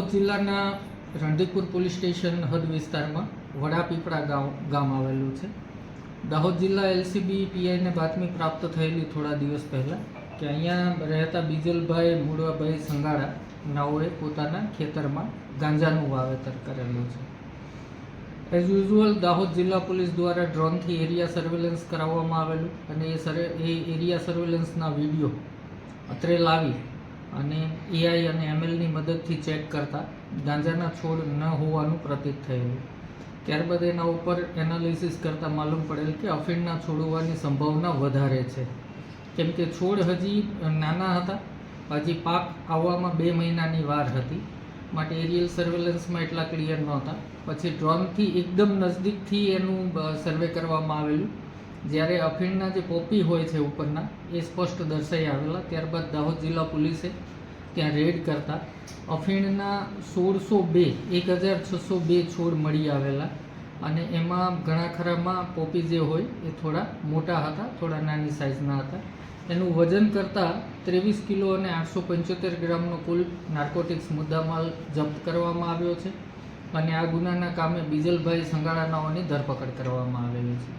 દાહોદ જિલ્લાના રણધીપુર police station હદ વિસ્તારમાં વડાપીપળા ગામ ગામ આવેલું છે. દાહોદ જિલ્લા એલસીબી પીઆઈને બાતમી પ્રાપ્ત થયેલી થોડા દિવસ પહેલાં કે અહીંયા રહેતા બીજલભાઈ મૂળવાભાઈ સંગાડા નાઓએ પોતાના ખેતરમાં ગાંજાનું વાવેતર કરેલું છે. એઝ યુઝ્યુઅલ દાહોદ જિલ્લા પોલીસ દ્વારા ડ્રોનથી એરિયા સર્વેલન્સ કરાવવામાં આવેલું અને એ સર, એ એરિયા સર્વેલન્સના વીડિયો અત્રે લાવી અને એઆઈ અને એમએલની મદદથી ચેક કરતા ગાંજાના છોડ ન હોવાનું પ્રતીત થયેલું. ત્યારબાદ એના ઉપર એનાલિસિસ કરતાં માલુમ પડેલ કે અફીણના છોડ હોવાની સંભાવના વધારે છે. કેમ કે છોડ હજી નાના હતા. હજી પાક આવવામાં બે મહિનાની વાર હતી. માટે એરિયલ સર્વેલન્સમાં એટલા ક્લિયર નહોતા. પછી ડ્રોનથી એકદમ નજદીકથી એનું સર્વે કરવામાં આવેલું. જ્યારે અફીણના જે પોપી હોય છે ઉપરના, એ સ્પષ્ટ દર્શાઈ આવેલા. ત્યારબાદ દાહોદ જિલ્લા પોલીસે ત્યાં રેડ કરતા. અફીણના સોળસો બે, એક હજાર છસો બે છોડ મળી આવેલા અને એમાં ઘણા ખરામાં પોપી જે હોય એ થોડા મોટા હતા, થોડા નાની સાઇઝના હતા. એનું વજન કરતાં ત્રેવીસ કિલો અને આઠસો પંચોતેર ગ્રામનો કુલ નાર્કોટિક્સ મુદ્દામાલ જપ્ત કરવામાં આવ્યો છે અને આ ગુનાના કામે બીજલભાઈ સંગાળાનાઓની ધરપકડ કરવામાં આવેલી છે.